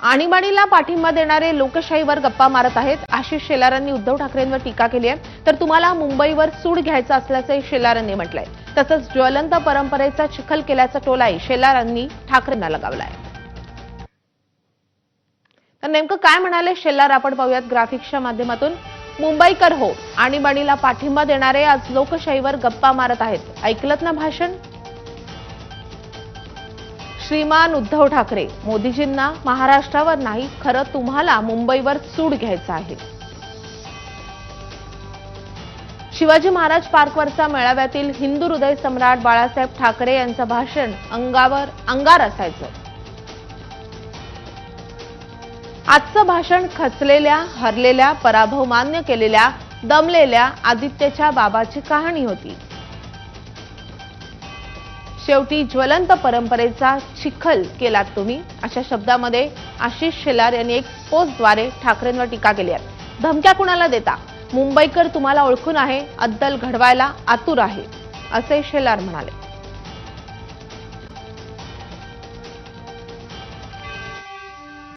आणीबाणीला पाठिंबा देणारे लोकशाहीवर गप्पा मारत आहेत. आशिष शेलारांनी उद्धव ठाकरेंवर टीका केली आहे. तर तुम्हाला मुंबईवर सूड घ्यायचा असल्याचंही शेलारांनी म्हटलंय. तसंच ज्वलंत परंपरेचा चिखल केल्याचा टोलाही शेलारांनी ठाकरेंना लगावलाय. तर नेमकं काय म्हणाले शेलार? आपण पाहूयात ग्राफिक्सच्या माध्यमातून. मुंबईकर हो आणीबाणीला पाठिंबा देणारे आज लोकशाहीवर गप्पा मारत आहेत. ऐकलत ना भाषण? श्रीमान उद्धव ठाकरे मोदीजींना महाराष्ट्रावर नाही खरं तुम्हाला मुंबईवर सूड घ्यायचा आहे. शिवाजी महाराज पार्कवरचा मेळाव्यातील हिंदू हृदय सम्राट बाळासाहेब ठाकरे यांचं भाषण अंगावर अंगार असायचं. आजचं भाषण खचलेल्या हरलेल्या पराभव मान्य केलेल्या दमलेल्या आदित्यच्या बाबाची कहाणी होती. शेवटी ज्वलंत परंपरेचा चिखल केलात तुम्ही. अशा शब्दामध्ये आशिष शेलार यांनी एक पोस्टद्वारे ठाकरेंवर टीका केली आहे. धमक्या कुणाला देता? मुंबईकर तुम्हाला ओळखून आहे अद्दल घडवायला आतुर आहे असे शेलार म्हणाले.